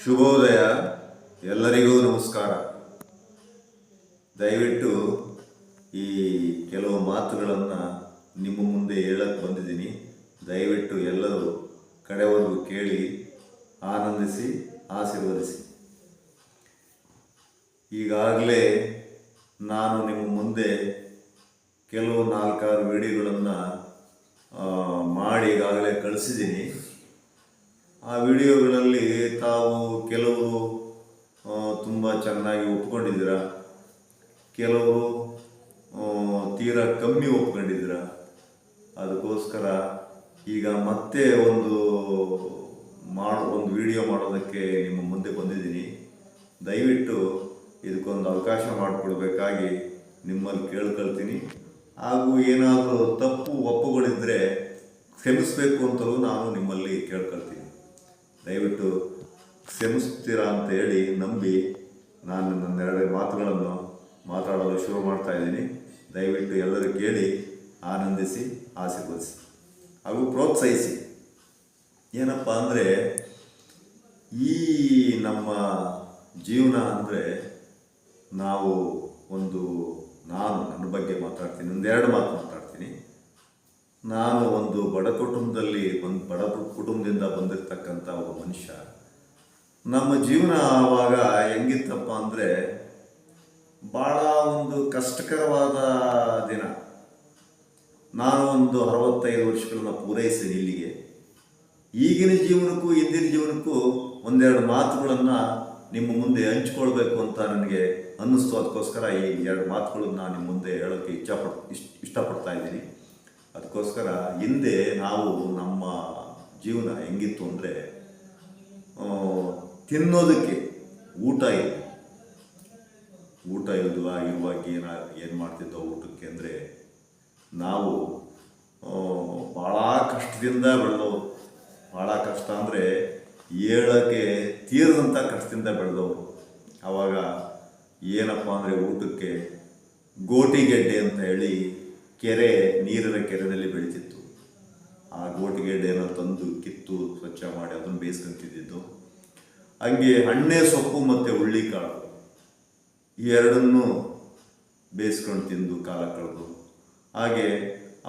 ಶುಭೋದಯ. ಎಲ್ಲರಿಗೂ ನಮಸ್ಕಾರ. ದಯವಿಟ್ಟು ಈ ಕೆಲವು ಮಾತುಗಳನ್ನು ನಿಮ್ಮ ಮುಂದೆ ಹೇಳಕ್ಕೆ ಬಂದಿದ್ದೀನಿ. ದಯವಿಟ್ಟು ಎಲ್ಲರೂ ಕಡೆವರೆಗೂ ಕೇಳಿ, ಆನಂದಿಸಿ, ಆಶೀರ್ವದಿಸಿ. ಈಗಾಗಲೇ ನಾನು ನಿಮ್ಮ ಮುಂದೆ ಕೆಲವು ನಾಲ್ಕಾರು ವಿಡಿಯೋಗಳನ್ನು ಮಾಡಿ ಈಗಾಗಲೇ ಕಳಿಸಿದ್ದೀನಿ. ಆ ವಿಡಿಯೋಗಳಲ್ಲಿ ತಾವು ಕೆಲವರು ತುಂಬ ಚೆನ್ನಾಗಿ ಒಪ್ಕೊಂಡಿದ್ದೀರ? ಕೆಲವರು ತೀರ ಕಮ್ಮಿ ಒಪ್ಕೊಂಡಿದ್ದೀರ? ಅದಕ್ಕೋಸ್ಕರ ಈಗ ಮತ್ತೆ ಒಂದು ಮಾಡೋ, ಒಂದು ವಿಡಿಯೋ ಮಾಡೋದಕ್ಕೆ ನಿಮ್ಮ ಮುಂದೆ ಬಂದಿದ್ದೀನಿ. ದಯವಿಟ್ಟು ಇದಕ್ಕೊಂದು ಅವಕಾಶ ಮಾಡಿಕೊಡ್ಬೇಕಾಗಿ ನಿಮ್ಮಲ್ಲಿ ಕೇಳ್ಕೊಳ್ತೀನಿ. ಹಾಗೂ ಏನಾದರೂ ತಪ್ಪು ಒಪ್ಪುಗಳಿದ್ದರೆ ಕ್ಷಮಿಸಬೇಕು ಅಂತಲೂ ನಾನು ನಿಮ್ಮಲ್ಲಿ ಕೇಳ್ಕೊಳ್ತೀನಿ. ದಯವಿಟ್ಟು ಕ್ಷಮಿಸ್ತೀರಾ ಅಂತ ಹೇಳಿ ನಂಬಿ ನಾನು ನನ್ನ ಎರಡೇ ಮಾತುಗಳನ್ನು ಮಾತಾಡಲು ಶುರು ಮಾಡ್ತಾ ಇದ್ದೀನಿ. ದಯವಿಟ್ಟು ಎಲ್ಲರೂ ಕೇಳಿ, ಆನಂದಿಸಿ, ಆಶೀರ್ವದಿಸಿ. ಹಾಗೂ ಪ್ರೋತ್ಸಾಹಿಸಿ. ಏನಪ್ಪ ಅಂದರೆ, ಈ ನಮ್ಮ ಜೀವನ ಅಂದರೆ ನಾವು ಒಂದು, ನಾನು ನನ್ನ ಬಗ್ಗೆ ಮಾತಾಡ್ತೀನಿ. ಒಂದೆರಡು ಮಾತು ನಾನು ಒಂದು ಬಡ ಕುಟುಂಬದಲ್ಲಿ ಒಂದು ಬಡ ಕುಟುಂಬದಿಂದ ಬಂದಿರತಕ್ಕಂಥ ಒಬ್ಬ ಮನುಷ್ಯ. ನಮ್ಮ ಜೀವನ ಆವಾಗ ಹೆಂಗಿತ್ತಪ್ಪ ಅಂದರೆ ಭಾಳ ಒಂದು ಕಷ್ಟಕರವಾದ ದಿನ. ನಾನು ಒಂದು ಅರವತ್ತೈದು ವರ್ಷಗಳನ್ನ ಪೂರೈಸಿ ಇಲ್ಲಿಗೆ. ಈಗಿನ ಜೀವನಕ್ಕೂ ಹಿಂದಿನ ಜೀವನಕ್ಕೂ ಒಂದೆರಡು ಮಾತುಗಳನ್ನು ನಿಮ್ಮ ಮುಂದೆ ಹಂಚ್ಕೊಳ್ಬೇಕು ಅಂತ ನನಗೆ ಅನ್ನಿಸ್ತು. ಅದಕ್ಕೋಸ್ಕರ ಈ ಎರಡು ಮಾತುಗಳನ್ನು ನಿಮ್ಮ ಮುಂದೆ ಹೇಳೋಕ್ಕೆ ಇಚ್ಛಪಡ್ ಇಷ್ಟ ಇಷ್ಟಪಡ್ತಾ ಇದ್ದೀನಿ. ಅದಕ್ಕೋಸ್ಕರ ಹಿಂದೆ ನಾವು ನಮ್ಮ ಜೀವನ ಹೆಂಗಿತ್ತು ಅಂದರೆ ತಿನ್ನೋದಕ್ಕೆ ಊಟ ಇಲ್ಲ. ಊಟ ಇಲ್ವ, ಇರುವಾಗ ಏನ, ಏನು ಮಾಡ್ತಿದ್ದೋ ಊಟಕ್ಕೆ ಅಂದರೆ, ನಾವು ಭಾಳ ಕಷ್ಟದಿಂದ ಬೆಳೆದವು. ಭಾಳ ಕಷ್ಟ ಅಂದರೆ ಹೇಳೋಕ್ಕೆ ತೀರದಂಥ ಕಷ್ಟದಿಂದ ಬೆಳೆದವರು ಆವಾಗ ಏನಪ್ಪ ಅಂದರೆ ಊಟಕ್ಕೆ ಗೋಟಿಗೆಡ್ಡೆ ಅಂತ ಹೇಳಿ ಕೆರೆ, ನೀರಿನ ಕೆರೆಯಲ್ಲಿ ಬೆಳೀತಿತ್ತು. ಆ ಗೋಟಿಗೆಡ್ಡೆನ ತಂದು ಕಿತ್ತು ಸ್ವಚ್ಛ ಮಾಡಿ ಅದನ್ನು ಬೇಯಿಸ್ಕೊಂತಿದ್ದು ಹಂಗೆ ಹಣ್ಣೆ, ಸೊಪ್ಪು ಮತ್ತು ಹುಳ್ಳಿಕಾಳು ಈ ಎರಡನ್ನು ಬೇಯಿಸ್ಕೊಂಡು ತಿಂದು ಕಾಲ ಕಳೆದು. ಹಾಗೆ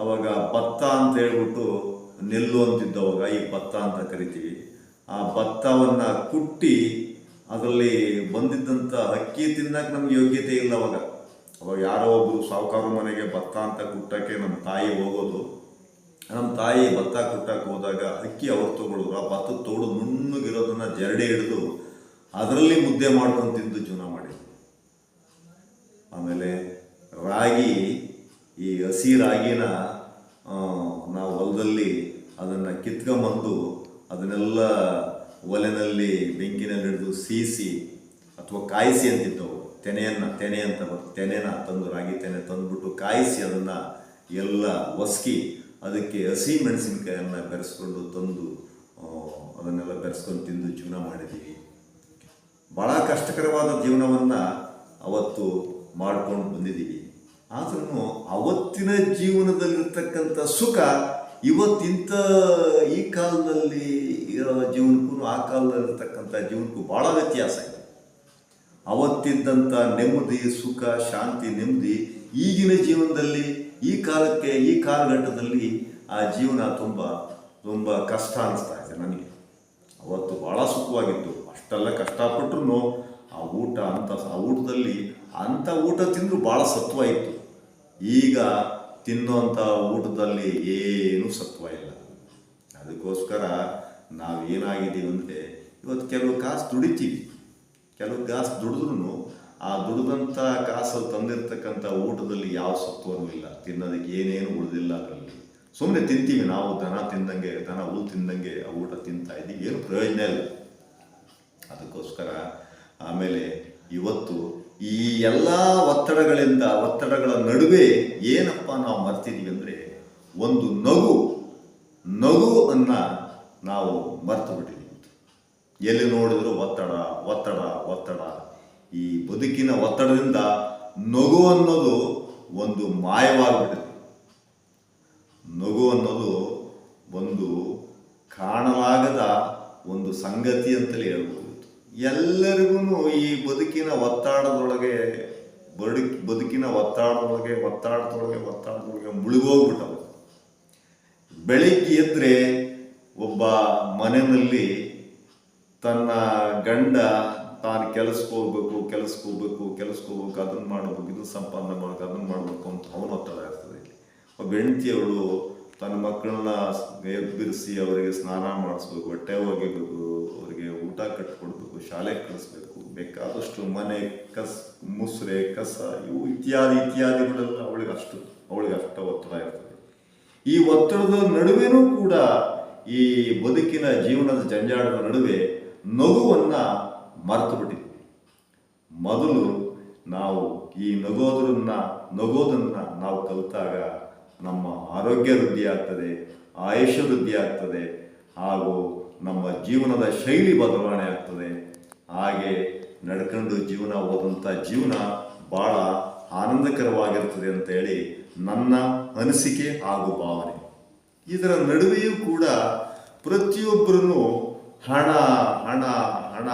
ಅವಾಗ ಭತ್ತ ಅಂತ ಹೇಳ್ಬಿಟ್ಟು ನೆಲ್ಲು ಅಂತಿದ್ದು ಅವಾಗ, ಈ ಭತ್ತ ಅಂತ ಕರಿತೀವಿ. ಆ ಭತ್ತವನ್ನು ಕುಟ್ಟಿ ಅದರಲ್ಲಿ ಬಂದಿದ್ದಂಥ ಅಕ್ಕಿ ತಿನ್ನಕ್ಕೆ ನಮ್ಗೆ ಯೋಗ್ಯತೆ ಇಲ್ಲ ಅವಾಗ. ಅವಾಗ ಯಾರೋ ಒಬ್ಬರು ಸಾಹುಕಾರ ಮನೆಗೆ ಭತ್ತ ಅಂತ ಕುಟ್ಟಕ್ಕೆ ನಮ್ಮ ತಾಯಿ ಹೋಗೋದು. ನಮ್ಮ ತಾಯಿ ಭತ್ತ ಕುಟ್ಟಕ್ಕೆ ಹೋದಾಗ ಅಕ್ಕಿ ಅವ್ರು ತಗೊಳ್ಳೋರು ಆ ಭತ್ತ ತೋಡು ನುಣ್ಣಗಿರೋದನ್ನ ಜರಡಿ ಹಿಡಿದು ಅದರಲ್ಲಿ ಮುದ್ದೆ ಮಾಡ್ಕೊಂಡು ತಿಂದು ಜೀವನ ಮಾಡಿದ್ರು. ಆಮೇಲೆ ರಾಗಿ, ಈ ಹಸಿ ರಾಗಿನ ನಾವು ಹೊಲದಲ್ಲಿ ಅದನ್ನು ಕಿತ್ಕೊಂಬಂದು ಅದನ್ನೆಲ್ಲ ಒಲೆನಲ್ಲಿ ಬೆಂಕಿನಲ್ಲಿ ಹಿಡಿದು ಸೀಸಿ ಅಥವಾ ಕಾಯಿಸಿ ಅಂತಿದ್ದವು. ತೆನೆಯನ್ನು, ತೆನೆ ಅಂತ ಬರ್ತದೆ ತೆನೆನ ತಂದು ರಾಗಿ ತೆನೆ ತಂದುಬಿಟ್ಟು ಕಾಯಿಸಿ ಅದನ್ನು ಎಲ್ಲ ಒಸ್ಕಿ ಅದಕ್ಕೆ ಹಸಿ ಮೆಣಸಿನ್ಕಾಯನ್ನು ಬೆರೆಸ್ಕೊಂಡು ತಂದು ಅದನ್ನೆಲ್ಲ ಬೆರೆಸ್ಕೊಂಡು ತಿಂದು ಜೀವನ ಮಾಡಿದ್ದೀವಿ. ಭಾಳ ಕಷ್ಟಕರವಾದ ಜೀವನವನ್ನು ಅವತ್ತು ಮಾಡ್ಕೊಂಡು ಬಂದಿದ್ದೀವಿ. ಆದ್ರೂ ಅವತ್ತಿನ ಜೀವನದಲ್ಲಿರ್ತಕ್ಕಂಥ ಸುಖ ಇವತ್ತಿಂಥ ಈ ಕಾಲದಲ್ಲಿ ಇರೋ ಜೀವನಕ್ಕೂ ಆ ಕಾಲದಲ್ಲಿರ್ತಕ್ಕಂಥ ಜೀವನಕ್ಕೂ ಭಾಳ ವ್ಯತ್ಯಾಸ ಇದೆ. ಅವತ್ತಿದ್ದಂಥ ನೆಮ್ಮದಿ, ಸುಖ, ಶಾಂತಿ, ನೆಮ್ಮದಿ ಈಗಿನ ಜೀವನದಲ್ಲಿ, ಈ ಕಾಲಕ್ಕೆ, ಈ ಕಾಲಘಟ್ಟದಲ್ಲಿ ಆ ಜೀವನ ತುಂಬ ತುಂಬ ಕಷ್ಟ ಅನಿಸ್ತಾ ಇದೆ ನನಗೆ. ಅವತ್ತು ಭಾಳ ಸುಖವಾಗಿತ್ತು. ಅಷ್ಟೆಲ್ಲ ಕಷ್ಟಪಟ್ಟರು ಆ ಊಟ ಅಂತ, ಆ ಊಟದಲ್ಲಿ ಅಂಥ ಊಟ ತಿಂದರೂ ಭಾಳ ಸತ್ವ ಇತ್ತು ಈಗ ತಿನ್ನುವಂಥ ಊಟದಲ್ಲಿ ಏನೂ ಸತ್ವ ಇಲ್ಲ. ಅದಕ್ಕೋಸ್ಕರ ನಾವು ಏನಾಗಿದ್ದೀವಿ ಅಂದರೆ ಇವತ್ತು ಕೆಲವು ಕಾಸು ದುಡಿತೀವಿ. ಕೆಲವು ಗ್ಯಾಸ್ ದುಡಿದ್ರೂ ಆ ದುಡಿದಂಥ ಕಾಸು ತಂದಿರ್ತಕ್ಕಂಥ ಊಟದಲ್ಲಿ ಯಾವ ಸತ್ವನೂ ಇಲ್ಲ. ತಿನ್ನೋದಕ್ಕೆ ಏನೇನು ಉಳಿದಿಲ್ಲ ಅದರಲ್ಲಿ. ಸುಮ್ಮನೆ ತಿಂತೀವಿ ನಾವು, ದನ ತಿಂದಂಗೆ, ದನ ಹುಲ್ ತಿಂದಂಗೆ ಆ ಊಟ ತಿಂತಾ ಇದ್ದೀವಿ. ಏನು ಪ್ರಯೋಜನ ಇಲ್ಲ. ಅದಕ್ಕೋಸ್ಕರ ಆಮೇಲೆ ಇವತ್ತು ಈ ಎಲ್ಲ ಒತ್ತಡಗಳಿಂದ, ಒತ್ತಡಗಳ ನಡುವೆ ಏನಪ್ಪ ನಾವು ಮರ್ತಿದ್ದೀವಿ ಅಂದರೆ ಒಂದು ನಗು ನಗು ಅನ್ನ ನಾವು ಮರ್ತು ಬಿಟ್ಟಿದ್ದೀವಿ ಎಲ್ಲಿ ನೋಡಿದ್ರು ಒತ್ತಡ ಒತ್ತಡ ಒತ್ತಡ. ಈ ಬದುಕಿನ ಒತ್ತಡದಿಂದ ನಗು ಅನ್ನೋದು ಒಂದು ಮಾಯವಾಗ್ಬಿಟ್ಟಿದೆ. ನಗು ಅನ್ನೋದು ಒಂದು ಕಾಣಲಾಗದ ಒಂದು ಸಂಗತಿ ಅಂತಲೇ ಹೇಳ್ಬೋದು. ಎಲ್ಲರಿಗೂ ಈ ಬದುಕಿನ ಒತ್ತಡದೊಳಗೆ ಬದುಕ್, ಬದುಕಿನ ಒತ್ತಾಡದೊಳಗೆ ಒತ್ತಾಡದೊಳಗೆ ಒತ್ತಾಡದೊಳಗೆ ಮುಳುಗೋಗ್ಬಿಟ್ಟವು ಬೆಳಿಗ್ಗೆ ಎದ್ರೆ ಒಬ್ಬ ಮನೆಯಲ್ಲಿ ತನ್ನ ಗಂಡ ತಾನು ಕೆಲ್ಸಕ್ಕೆ ಹೋಗ್ಬೇಕು ಕೆಲ್ಸಕ್ಕೆ ಹೋಗ್ಬೇಕು ಕೆಲ್ಸಕ್ಕೆ ಹೋಗ್ಬೇಕು ಅದನ್ನು ಮಾಡ್ಬೇಕು, ಇದನ್ನು ಸಂಪಾದನೆ ಮಾಡಬೇಕು, ಅದನ್ನು ಮಾಡಬೇಕು ಅಂತ ಅವನ ಒತ್ತಡ ಇರ್ತದೆ ಒಬ್ಬ ಹೆಂಡತಿಯವಳು ತನ್ನ ಮಕ್ಕಳನ್ನ ಎಬ್ಬಿರಿಸಿ ಅವರಿಗೆ ಸ್ನಾನ ಮಾಡಿಸ್ಬೇಕು ಹೊಟ್ಟೆ ಒಗಿಬೇಕು ಅವರಿಗೆ ಊಟ ಕಟ್ಕೊಡ್ಬೇಕು ಶಾಲೆಗೆ ಕಳಿಸ್ಬೇಕು, ಬೇಕಾದಷ್ಟು ಮನೆ, ಕಸ್, ಮುಸ್ರೆ, ಕಸ, ಇವು ಇತ್ಯಾದಿ, ಇತ್ಯಾದಿಗಳೆಲ್ಲ ಅವಳಿಗೆ ಅಷ್ಟು, ಅವಳಿಗೆ ಅಷ್ಟ ಒತ್ತಡ ಇರ್ತದೆ. ಈ ಒತ್ತಡದ ನಡುವೆನೂ ಕೂಡ ಈ ಬದುಕಿನ ಜೀವನದ ಜಂಜಾಟದ ನಡುವೆ ನಗುವನ್ನ ಮರೆತು ಬಿಟ್ಟಿದ್ವಿ. ಮೊದಲು ನಾವು ಈ ನಗೋದ್ರನ್ನ, ನಗೋದನ್ನು ನಾವು ಕಲಿತಾಗ ನಮ್ಮ ಆರೋಗ್ಯ ವೃದ್ಧಿ ಆಗ್ತದೆ, ಆಯುಷ್ಯ ವೃದ್ಧಿ ಆಗ್ತದೆ, ಹಾಗೂ ನಮ್ಮ ಜೀವನದ ಶೈಲಿ ಬದಲಾವಣೆ ಆಗ್ತದೆ. ಹಾಗೆ ನಡ್ಕೊಂಡು ಜೀವನ ಹೋದಂಥ ಜೀವನ ಬಹಳ ಆನಂದಕರವಾಗಿರ್ತದೆ ಅಂತ ಹೇಳಿ ನನ್ನ ಅನಿಸಿಕೆ ಹಾಗೂ ಭಾವನೆ. ಇದರ ನಡುವೆಯೂ ಕೂಡ ಪ್ರತಿಯೊಬ್ಬರೂ ಹಣ ಹಣ ಹಣ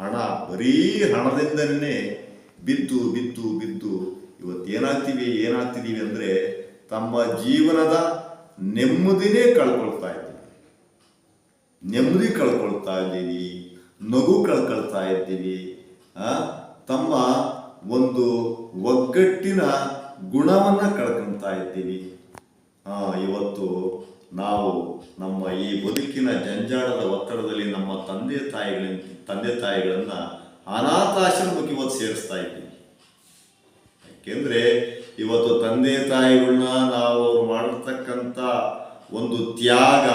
ಹಣ, ಬರೀ ಹಣದಿಂದನೇ ಬಿದ್ದು ಬಿದ್ದು ಬಿದ್ದು ಇವತ್ತು ಏನಾಗ್ತೀವಿ ಏನಾಗ್ತಿದೀವಿ ಅಂದರೆ ತಮ್ಮ ಜೀವನದ ನೆಮ್ಮದಿನೇ ಕಳ್ಕೊಳ್ತಾ ಇದ್ದೀವಿ. ನೆಮ್ಮದಿ ಕಳ್ಕೊಳ್ತಾ ಇದ್ದೀವಿ, ನಗು ಕಳ್ಕೊಳ್ತಾ ಇದ್ದೀವಿ ತಮ್ಮ ಒಂದು ಒಗ್ಗಟ್ಟಿನ ಗುಣವನ್ನು ಕಳ್ಕೊಳ್ತಾ ಇದ್ದೀವಿ. ಇವತ್ತು ನಾವು ನಮ್ಮ ಈ ಬದುಕಿನ ಜಂಜಾಳದ ಒತ್ತಡದಲ್ಲಿ ನಮ್ಮ ತಂದೆ ತಾಯಿಗಳಿಂದ ತಂದೆ ತಾಯಿಗಳನ್ನ ಅನಾಥಾಶ್ರಮಕ್ಕೆ ಇವತ್ತು ಸೇರಿಸ್ತಾ ಇದ್ದೀವಿ. ಯಾಕೆಂದ್ರೆ ಇವತ್ತು ತಂದೆ ತಾಯಿಗಳನ್ನ ನಾವು ಅವ್ರು ಮಾಡಿರ್ತಕ್ಕಂಥ ಒಂದು ತ್ಯಾಗ,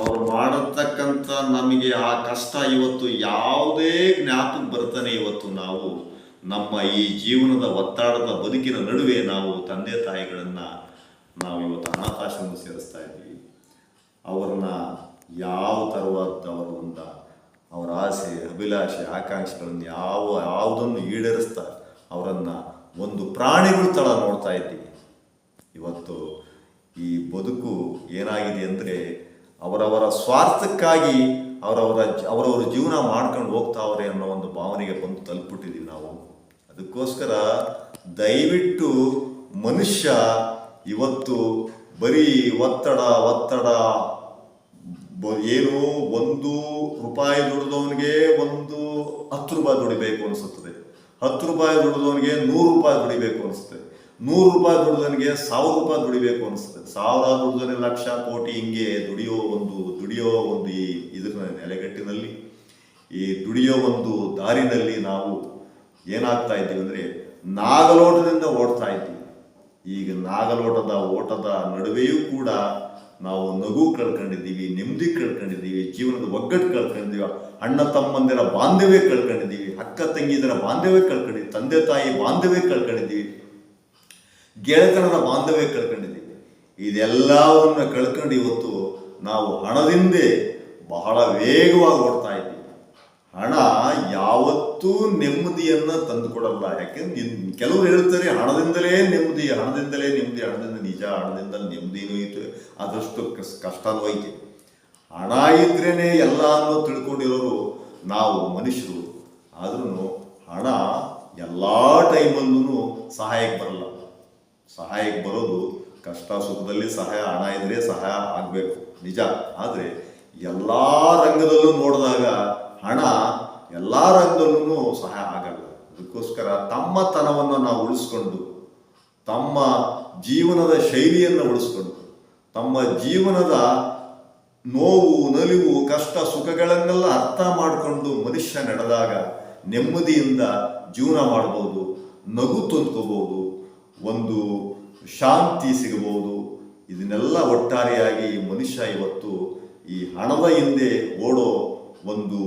ಅವ್ರು ಮಾಡತಕ್ಕಂಥ ನಮಗೆ ಆ ಕಷ್ಟ ಇವತ್ತು ಯಾವುದೇ ಜ್ಞಾಪಕ ಬರ್ತಾನೆ ಇವತ್ತು ನಾವು ನಮ್ಮ ಈ ಜೀವನದ ಒತ್ತಡದ ಬದುಕಿನ ನಡುವೆ ನಾವು ತಂದೆ ತಾಯಿಗಳನ್ನು ನಾವು ಇವತ್ತು ಅನಾಥಾಶ್ರಮ ಸೇರಿಸ್ತಾ ಇದ್ದೀವಿ. ಅವ್ರನ್ನ ಯಾವ ಥರವಾದ ಅವರು ಒಂದು ಅವರ ಆಸೆ, ಅಭಿಲಾಷೆ, ಆಕಾಂಕ್ಷೆಗಳನ್ನು ಯಾವ, ಯಾವುದನ್ನು ಈಡೇರಿಸ್ತಾ ಅವರನ್ನು ಒಂದು ಪ್ರಾಣಿಗಳ ತಳ ನೋಡ್ತಾ ಇದ್ದೀವಿ. ಇವತ್ತು ಈ ಬದುಕು ಏನಾಗಿದೆ ಅಂದರೆ ಅವರವರ ಸ್ವಾರ್ಥಕ್ಕಾಗಿ ಅವರವರ ಅವರವರ ಜೀವನ ಮಾಡ್ಕೊಂಡು ಹೋಗ್ತಾವ್ರೆ ಅನ್ನೋ ಒಂದು ಭಾವನೆಗೆ ಬಂದು ತಲುಪಿಟ್ಟಿದ್ದೀವಿ ನಾವು. ಅದಕ್ಕೋಸ್ಕರ ದಯವಿಟ್ಟು ಮನುಷ್ಯ ಇವತ್ತು ಬರೀ ಒತ್ತಡ ಒತ್ತಡ. ಏನು ಒಂದು ರೂಪಾಯಿ ದುಡಿದವನಿಗೆ ಒಂದು ಹತ್ತು ರೂಪಾಯಿ ದುಡಿಬೇಕು ಅನಿಸುತ್ತದೆ. ಹತ್ತು ರೂಪಾಯಿ ದುಡಿದವನಿಗೆ ನೂರು ರೂಪಾಯಿ ದುಡಿಬೇಕು ಅನಿಸುತ್ತೆ. ನೂರು ರೂಪಾಯಿ ದುಡಿದವನಿಗೆ ಸಾವಿರ ರೂಪಾಯಿ ದುಡಿಬೇಕು ಅನಿಸುತ್ತೆ. ಸಾವಿರ ದುಡಿದವನೇ ಲಕ್ಷ, ಕೋಟಿ ಹಿಂಗೆ ದುಡಿಯೋ ಒಂದು ದುಡಿಯೋ ಒಂದು ಈ ಇದರ ನೆಲೆಗಟ್ಟಿನಲ್ಲಿ, ಈ ದುಡಿಯೋ ಒಂದು ದಾರಿನಲ್ಲಿ ನಾವು ಏನಾಗ್ತಾ ಇದ್ದೀವಿ ಅಂದರೆ ನಾಗಲೋಟದಿಂದ ಓಡ್ತಾ ಇದ್ದೀವಿ. ಈಗ ನಾಗಲೋಟದ ಓಟದ ನಡುವೆಯೂ ಕೂಡ ನಾವು ನಗು ಕಳ್ಕೊಂಡಿದ್ದೀವಿ, ನೆಮ್ಮದಿ ಕಳ್ಕೊಂಡಿದ್ದೀವಿ, ಜೀವನದ ಒಗ್ಗಟ್ಟು ಕಳ್ಕೊಂಡಿದ್ದೀವಿ, ಅಣ್ಣ ತಮ್ಮಂದಿರ ಬಾಂಧವ್ಯ ಕಳ್ಕೊಂಡಿದ್ದೀವಿ, ಅಕ್ಕ ತಂಗಿದರ ಬಾಂಧವ್ಯ ಕಳ್ಕೊಂಡಿದ್ದೀವಿ, ತಂದೆ ತಾಯಿ ಬಾಂಧವ್ಯ ಕಳ್ಕೊಂಡಿದ್ದೀವಿ, ಗೆಳೆತನದ ಬಾಂಧವ್ಯ ಕಳ್ಕೊಂಡಿದ್ದೀವಿ. ಇದೆಲ್ಲವನ್ನು ಕಳ್ಕೊಂಡು ಇವತ್ತು ನಾವು ಹಣದಿಂದೇ ಬಹಳ ವೇಗವಾಗಿ ಓಡ್ತಾ ಇದ್ದೀವಿ. ಹಣ ಯಾವತ್ತೂ ನೆಮ್ಮದಿಯನ್ನ ತಂದುಕೊಡಲ್ಲ. ಯಾಕೆಂದ್ರೆ ಕೆಲವರು ಹೇಳ್ತಾರೆ, ಹಣದಿಂದಲೇ ನೆಮ್ಮದಿ ಹಣದಿಂದಲೇ ನೆಮ್ಮದಿ, ಹಣದಿಂದ ನಿಜ ಹಣದಿಂದ ನೆಮ್ಮದಿನೂ ಐತೆ ಆದಷ್ಟು ಕಷ್ಟ ಕಷ್ಟನೂ ಐತೆ. ಹಣ ಇದ್ರೇನೆ ಎಲ್ಲ ಅನ್ನೋ ತಿಳ್ಕೊಂಡಿರೋರು ನಾವು ಮನುಷ್ಯರು. ಆದ್ರೂ ಹಣ ಎಲ್ಲ ಟೈಮಲ್ಲೂ ಸಹಾಯಕ್ಕೆ ಬರಲ್ಲ. ಸಹಾಯಕ್ಕೆ ಬರೋದು ಕಷ್ಟ, ಸುಖದಲ್ಲಿ ಸಹಾಯ, ಹಣ ಇದ್ರೆ ಸಹಾಯ ಆಗಬೇಕು. ನಿಜ. ಆದರೆ ಎಲ್ಲ ರಂಗದಲ್ಲೂ ನೋಡಿದಾಗ ಹಣ ಎಲ್ಲ ರಂಗದಲ್ಲೂ ಸಹಾಯ ಆಗಲ್ಲ. ಅದಕ್ಕೋಸ್ಕರ ತಮ್ಮ ತನವನ್ನು ನಾವು ಉಳಿಸ್ಕೊಂಡು, ತಮ್ಮ ಜೀವನದ ಶೈಲಿಯನ್ನು ಉಳಿಸ್ಕೊಂಡು, ತಮ್ಮ ಜೀವನದ ನೋವು, ನಲಿವು, ಕಷ್ಟ, ಸುಖಗಳನ್ನೆಲ್ಲ ಅರ್ಥ ಮಾಡಿಕೊಂಡು ಮನುಷ್ಯ ನಡೆದಾಗ ನೆಮ್ಮದಿಯಿಂದ ಜೀವನ ಮಾಡ್ಬೋದು, ನಗು ತಂದ್ಕೋಬಹುದು ಒಂದು ಶಾಂತಿ ಸಿಗಬಹುದು ಇದನ್ನೆಲ್ಲ ಒಟ್ಟಾರೆಯಾಗಿ ಮನುಷ್ಯ ಇವತ್ತು ಈ ಹಣದ ಹಿಂದೆ ಓಡೋ ಒಂದು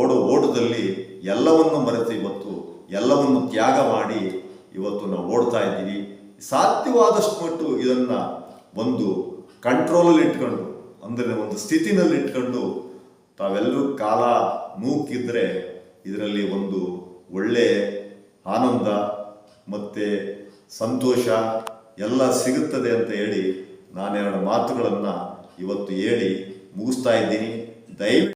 ಓಡು ಓಟದಲ್ಲಿ ಎಲ್ಲವನ್ನು ಮರೆತು ಇವತ್ತು ಎಲ್ಲವನ್ನು ತ್ಯಾಗ ಮಾಡಿ ಇವತ್ತು ನಾವು ಓಡ್ತಾ ಇದ್ದೀವಿ. ಸಾಧ್ಯವಾದಷ್ಟು ಮಟ್ಟು ಇದನ್ನು ಒಂದು ಕಂಟ್ರೋಲಲ್ಲಿ ಇಟ್ಕೊಂಡು, ಅಂದರೆ ಒಂದು ಸ್ಥಿತಿನಲ್ಲಿ ಇಟ್ಕೊಂಡು ತಾವೆಲ್ಲರೂ ಕಾಲ ನೂಕಿದ್ರೆ ಇದರಲ್ಲಿ ಒಂದು ಒಳ್ಳೆ ಆನಂದ ಮತ್ತು ಸಂತೋಷ ಎಲ್ಲ ಸಿಗುತ್ತದೆ ಅಂತ ಹೇಳಿ ನಾನೆರಡು ಮಾತುಗಳನ್ನು ಇವತ್ತು ಹೇಳಿ ಮುಗಿಸ್ತಾ ಇದ್ದೀನಿ. ದಯವಿಟ್ಟು